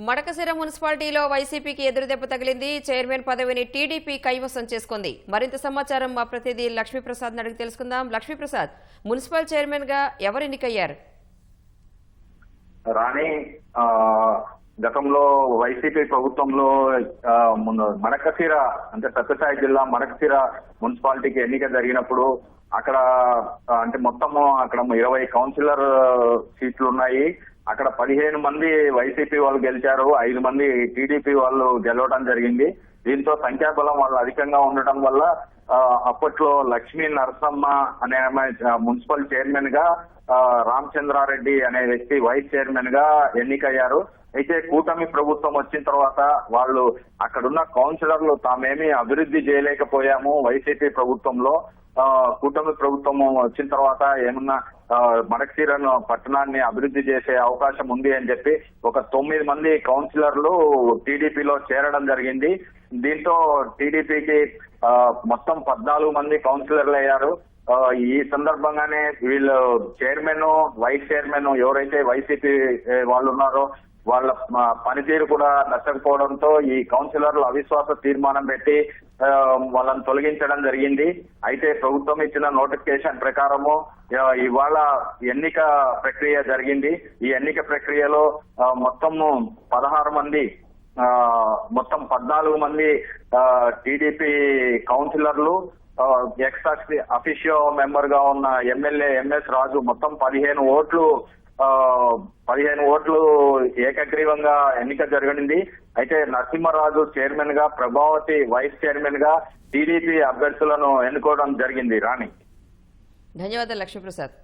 మడకసిర మున్సిపాలిటీలో వైసీపీకి ఎదురుదెబ్బ తగిలింది. చైర్మన్ పదవిని టీడీపీ కైవసం చేసుకుంది. మరింత సమాచారం మా ప్రతినిధి లక్ష్మీప్రసాద్ అడిగి తెలుసుకుందాం. లక్ష్మీప్రసాద్ మున్సిపల్ చైర్మన్గా ఎవరు ఎన్నికయ్యారు? రాణి ఆ, గతంలో వైసీపీ ప్రభుత్వంలో మడకశిర అంటే సత్యసాయి జిల్లా మడకశిర మున్సిపాలిటీకి ఎన్నిక జరిగినప్పుడు అక్కడ అంటే మొత్తము అక్కడ ఇరవై కౌన్సిలర్ సీట్లు ఉన్నాయి. అక్కడ పదిహేను మంది వైసీపీ వాళ్ళు గెలిచారు ఐదు మంది టీడీపీ వాళ్ళు గెలవడం జరిగింది. దీంతో సంఖ్యాబలం వాళ్ళు అధికంగా ఉండటం వల్ల అప్పట్లో లక్ష్మీ నరసమ్మ అనే మున్సిపల్ చైర్మన్గా రామచంద్రారెడ్డి అనే వ్యక్తి వైస్ చైర్మన్గా ఎన్నికయ్యారు. అయితే కూటమి ప్రభుత్వం వచ్చిన తర్వాత వాళ్ళు అక్కడున్న కౌన్సిలర్లు తామేమి అభివృద్ధి చేయలేకపోయాము. వైసీపీ ప్రభుత్వంలో కూటమి ప్రభుత్వం వచ్చిన తర్వాత ఏమన్నా ఆ, పట్టణాన్ని అభివృద్ధి చేసే అవకాశం ఉంది అని చెప్పి ఒక తొమ్మిది మంది కౌన్సిలర్లు టీడీపీలో చేరడం జరిగింది. దీంతో టీడీపీకి మొత్తం పద్నాలుగు మంది కౌన్సిలర్లు అయ్యారు. ఈ సందర్భంగానే వీళ్ళు చైర్మన్ వైస్ చైర్మన్ ఎవరైతే వైసీపీ వాళ్ళు ఉన్నారో వాళ్ళ పనితీరు కూడా నచ్చకపోవడంతో ఈ కౌన్సిలర్లు అవిశ్వాస తీర్మానం పెట్టి వాళ్ళని తొలగించడం జరిగింది. అయితే ప్రభుత్వం ఇచ్చిన నోటిఫికేషన్ ప్రకారము ఇవాళ ఎన్నిక ప్రక్రియ జరిగింది. ఈ ఎన్నిక ప్రక్రియలో మొత్తము పదహారు మంది మొత్తం పద్నాలుగు మంది టీడీపీ కౌన్సిలర్లు ఎక్స్ అఫీషియో మెంబర్గా ఉన్న ఎమ్మెల్యే ఎంఎస్ రాజు మొత్తం పదిహేను ఓట్లు పదిహేను ఓట్లు ఏకగ్రీవంగా ఎన్నిక జరగనింది అయితే నరసింహరాజు చైర్మన్గా ప్రభావతి వైస్ చైర్మన్గా టీడీపీ అభ్యర్థులను ఎన్నుకోవడం జరిగింది. రాణి. ధన్యవాదాలు లక్ష్మీప్రసాద్.